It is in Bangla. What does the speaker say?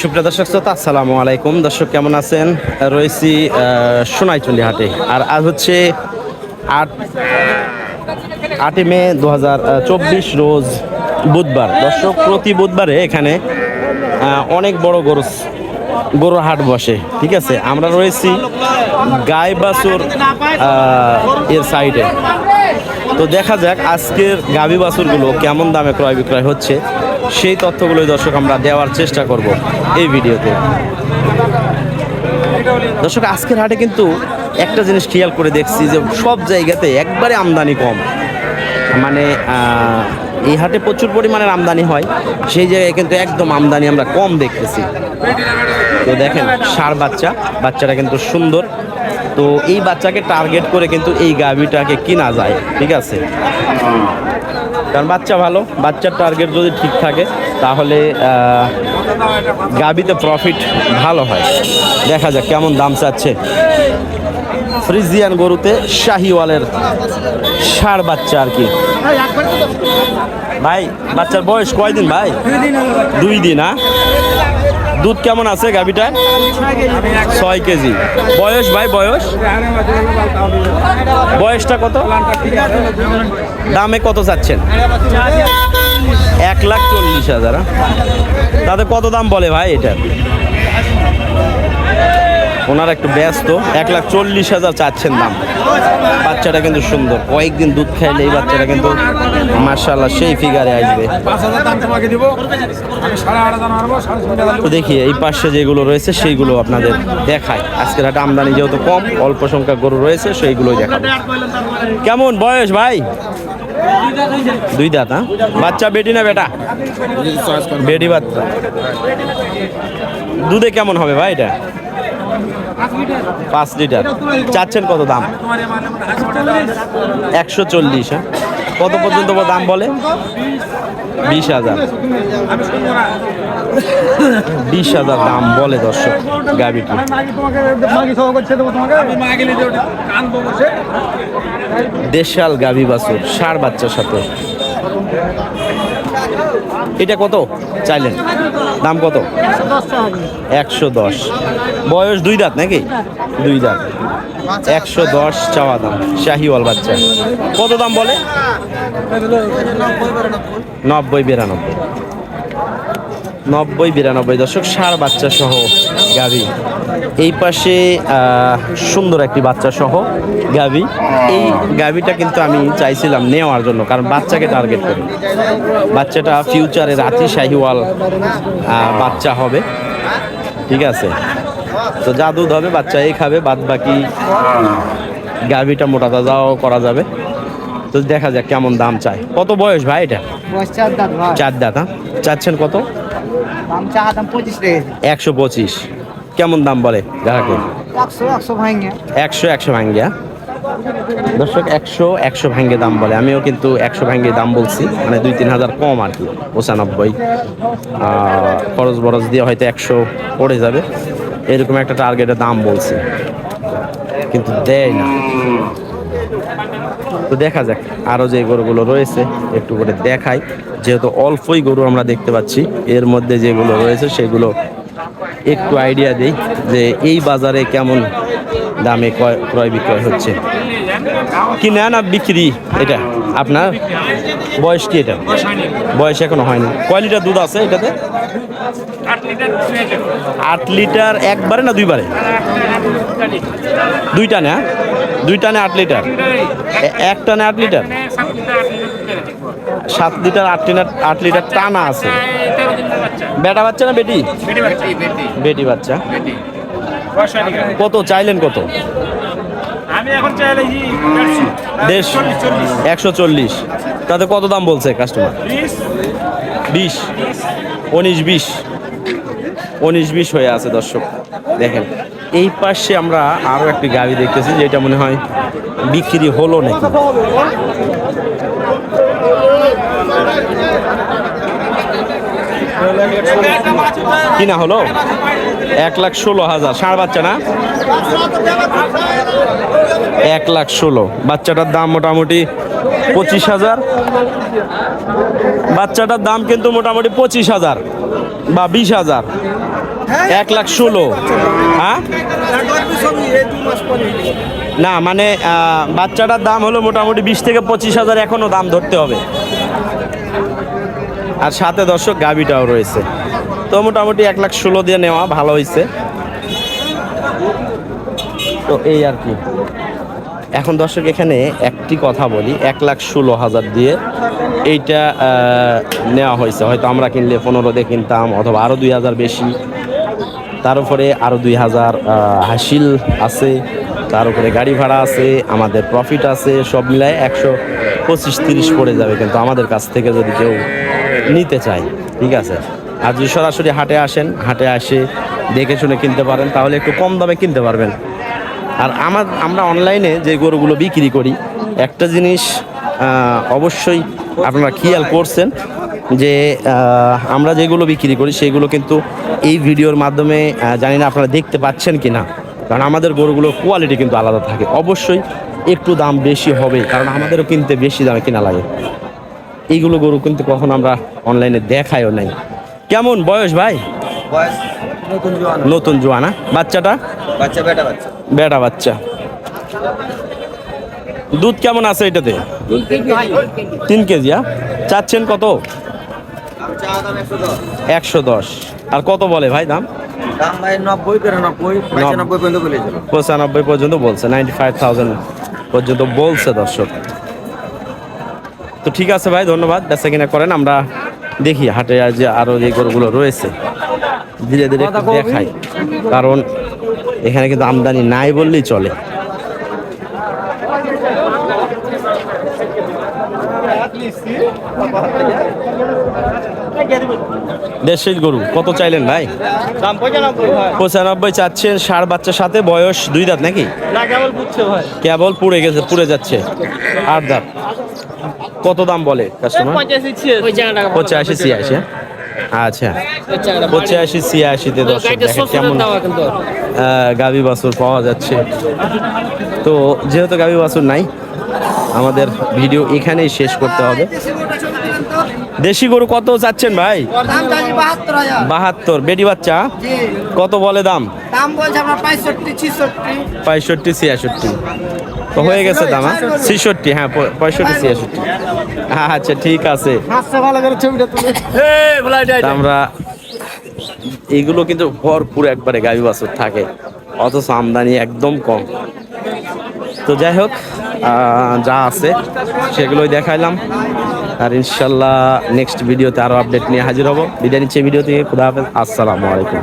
সুপ্রিয় দর্শক শ্রোতা আসসালামু আলাইকুম। দর্শক কেমন আছেন? রয়েছি আহ, সোনাইচন্ডী হাটে আর আজ হচ্ছে আট আটই মে দু চব্বিশ রোজ বুধবার। দর্শক প্রতি বুধবারে এখানে অনেক বড় গরু গরুর হাট বসে। ঠিক আছে? আমরা রয়েছি গাই বাছুর এর সাইডে। তো দেখা যাক আজকের গাভী বাছুরগুলো কেমন দামে ক্রয় বিক্রয় হচ্ছে। সেই তথ্যগুলোই দর্শক আমরা দেওয়ার চেষ্টা করব এই ভিডিওতে। দর্শক, আজকের হাটে কিন্তু একটা জিনিস খেয়াল করে দেখছি যে সব জায়গাতে একবারে আমদানি কম। মানে এই হাটে প্রচুর পরিমাণের আমদানি হয়, সেই জায়গায় কিন্তু একদম আমদানি আমরা কম দেখতেছি। তো দেখেন, সার বাচ্চা, বাচ্চাটা কিন্তু সুন্দর। তো এই বাচ্চাকে টার্গেট করে কিন্তু এই গাভিটাকে কিনা যায়, ঠিক আছে? কারণ বাচ্চা ভালো, বাচ্চার টার্গেট যদি ঠিক থাকে, তাহলে গাবিতে প্রফিট ভালো হয়। দেখা যাক কেমন দাম চাচ্ছে। ফ্রিজিয়ান গরুতে শাহিওয়ালের ষাঁড় বাচ্চা আর কি। ভাই, বাচ্চার বয়স কয়দিন ভাই? দুই দিন হ্যাঁ? দুধ কেমন আছে গাভিটার? ছয় কেজি। বয়স ভাই, বয়স? বয়সটা কত? দামে কত চাচ্ছেন? এক লাখ চল্লিশ হাজার? তাতে কত দাম বলে ভাই এটা? ওনারা একটু ব্যস্ত, এক লাখ চল্লিশ হাজার চাচ্ছেন দাম। বাচ্চাটা কিন্তু সুন্দর। কয়েকদিন দুধ খাইলে এই বাচ্চাটা কিন্তু মার্শাল্লাহ সেই ফিগারে আসবে। তো দেখি এই পাশে যেগুলো রয়েছে সেইগুলো আপনাদের দেখায় আজকের হাটে আমদানি যেহেতু কম অল্প সংখ্যক গরু রয়েছে সেইগুলোই দেখাবো। কেমন বয়স ভাই? দুই দাঁত হ্যাঁ? বাচ্চা বেটি না বেটা? বেটি বাচ্চা। দুধে কেমন হবে ভাই এটা? পাঁচ লিটার। চাচ্ছেন কত দাম? একশো চল্লিশ হ্যাঁ? কত পর্যন্ত দাম বলে? বিশ হাজার। বিশ হাজার দাম বলে দর্শক বসে দেশাল গাভী বাছুর ষাঁড় বাচ্চার সাথে। এটা কত? চাইলেন। দাম কত? একশো দশ। বয়স দুই দাঁত নাকি? দুই দাঁত। একশো দশ চাওয়া দাম। শাহিওয়াল বাচ্চা। কত দাম বলে? নব্বই বিরানব্বই। নব্বই বিরানব্বই। দশক সার বাচ্চা সহ গাভী। এই পাশে সুন্দর একটি বাচ্চা সহ গাভী। এই গাভীটা কিন্তু আমি চাইছিলাম নেওয়ার জন্য কারণ বাচ্চাকে টার্গেট করি। বাচ্চাটা ফিউচারে রাতি শাহিওয়াল বাচ্চা হবে। ঠিক আছে? তো যা দুধ হবে বাচ্চা এই খাবে বাদ বাকি গাভীটা মোটা তাজাও করা যাবে। তো দেখা যাক কেমন দাম চায়। কত বয়স ভাই এটা? চার দাঁত হ্যাঁ? চাচ্ছেন কত? একশো পঁচিশ। কেমন দাম বলে? গ্রাহকে একশো একশো ভাঙে একশো একশো ভাঙ্গিয়া দর্শক একশো একশো ভাঙ্গে দাম বলে। আমিও কিন্তু একশো ভাঙ্গে দাম বলছি। মানে দুই তিন হাজার কম আর কি পঁচানব্বই। খরচ বরচ দিয়ে হয়তো একশো পড়ে যাবে। এরকম একটা টার্গেটের দাম বলছি। কিন্তু দেয় না। তো দেখা যাক। আরও যে গরুগুলো রয়েছে একটু করে দেখাই। যেহেতু অল্পই গরু আমরা দেখতে পাচ্ছি এর মধ্যে যেগুলো রয়েছে সেগুলো একটু আইডিয়া দিই যে এই বাজারে কেমন দামে ক্রয় ক্রয় বিক্রয় হচ্ছে। কি না না বিক্রি এটা? আপনার বয়স কি এটা? বয়স এখনও হয়নি। কয় লিটার দুধ আছে এটাতে? আট লিটার একবারে না দুইবারে? দুই হ্যাঁ দুই টানে আট লিটার? এক টানে আট লিটার? সাত লিটার, আট লিটার আট লিটার টানা আছে। বেটা বাচ্চা না বেটি? বেটি বাচ্চা। কত? চাইলেন কত? আমি এখন চাইলে একশো চল্লিশ। তাতে কত দাম বলছে কাস্টমার বিশ। উনিশ বিশ। উনিশ বিশ হয়ে আছে দর্শক। দেখেন এই পাশে আমরা আরও একটি গাড়ি দেখতেছি যেটা মনে হয় বিক্রি হলো নাকি? কিনা হলো? এক লাখ ষোলো হাজার। ষাঁড় বাচ্চা না? এক লাখ ষোলো। বাচ্চাটার দাম মোটামুটি পঁচিশ হাজার। বাচ্চাটার দাম কিন্তু মোটামুটি পঁচিশ হাজার বা বিশ হাজার। এক লাখ ষোলো। হ্যাঁ? না মানে বাচ্চাটার দাম হলো মোটামুটি বিশ থেকে পঁচিশ হাজার এখনও দাম ধরতে হবে। আর সাথে দর্শক গাবিটাও রয়েছে। তো মোটামুটি এক লাখ ষোলো দিয়ে নেওয়া, ভালো হয়েছে তো এই আর কি। এখন দর্শক, এখানে একটি কথা বলি, এক লাখ ষোলো হাজার দিয়ে এইটা নেওয়া হয়েছে হয়তো আমরা কিনলে পনেরো দিয়ে কিনতাম অথবা আরও দুই হাজার বেশি। তার উপরে আরও দুই হাজার হাসিল আছে। তার উপরে গাড়ি ভাড়া আছে, আমাদের প্রফিট আছে। সব মিলায় একশো পঁচিশ তিরিশ পড়ে যাবে। কিন্তু আমাদের কাছ থেকে যদি কেউ নিতে চাই, ঠিক আছে? আর যদি সরাসরি হাটে আসেন, হাটে আসে, দেখে শুনে কিনতে পারেন, তাহলে একটু কম দামে কিনতে পারবেন। আর আমার, আমরা অনলাইনে যে গরুগুলো বিক্রি করি, একটা জিনিস অবশ্যই আপনারা খেয়াল করছেন যে আমরা যেগুলো বিক্রি করি, সেগুলো কিন্তু এই ভিডিওর মাধ্যমে জানি না আপনারা দেখতে পাচ্ছেন কি না কারণ আমাদের গরুগুলোর কোয়ালিটি কিন্তু আলাদা থাকে। অবশ্যই একটু দাম বেশি হবে, কারণ আমাদেরও কিনতে বেশি দামে কিনা লাগে। এইগুলো গরু কিন্তু কখন আমরা অনলাইনে দেখাইও নাই। কেমন বয়স ভাই? নতুন জোয়ানা। বাচ্চাটা? বাচ্চা বেটা বাচ্চা। বেটা বাচ্চা। দুধ কেমন আছে এটাতে? তিন কেজি। হ্যাঁ? চাচ্ছেন কত? একশো দশ। আর কত বলে ভাই দাম? পঁচানব্বই পর্যন্ত বলছে নাইনটি ফাইভ থাউজেন্ড পর্যন্ত বলছে দর্শক। তো ঠিক আছে ভাই ধন্যবাদ। বেচা কিনা করেন আমরা দেখি হাটে আর যে আরও যে গরুগুলো রয়েছে। ধীরে ধীরে দেখাই কারণ এখানে কিন্তু আমদানি নাই বললেই চলে। দেশের গরু কত চাইলেন ভাই? পঁচানব্বই চাচ্ছেন ষাট বাচ্চার সাথে বয়স দুই দাঁত নাকি? কেবল পুড়ে গেছে পুড়ে যাচ্ছে আট দাঁত। কত দাম বলে কাস্টমার পঁচাশি ছিয়াশি হ্যাঁ? আচ্ছা পঁচাশি ছিয়াশিতে দর্শক কেমন গাভী বাছুর পাওয়া যাচ্ছে। তো যেহেতু গাভী বাছুর নাই আমাদের ভিডিও এখানেই শেষ করতে হবে। দেশি গরু কত চাচ্ছেন ভাই? বাহাত্তর বেটি বাচ্চা? কত বলে দাম? দাম বলছে আপনার পঁয়ষট্টি ছিয়াষট্টি। তো হয়ে গেছে দাম ছিষট্টি হ্যাঁ পঁয়ষট্টি ছিয়াষট্টি আচ্ছা ঠিক আছে। হাসছে ভালো করে ছবিটা তুলে। তা আমরা এগুলো কিন্তু ভরপুর একবারে গাভী বাছুর থাকে। অথচ আমদানি একদম কম। তো যাই হোক যা আছে সেগুলোই দেখাইলাম। আর ইনশাল্লাহ নেক্সট ভিডিওতে আরও আপডেট নিয়ে হাজির হব। বিদায় নিচ্ছে ভিডিও থেকে খুদা হাফেজ। আসসালামু আলাইকুম।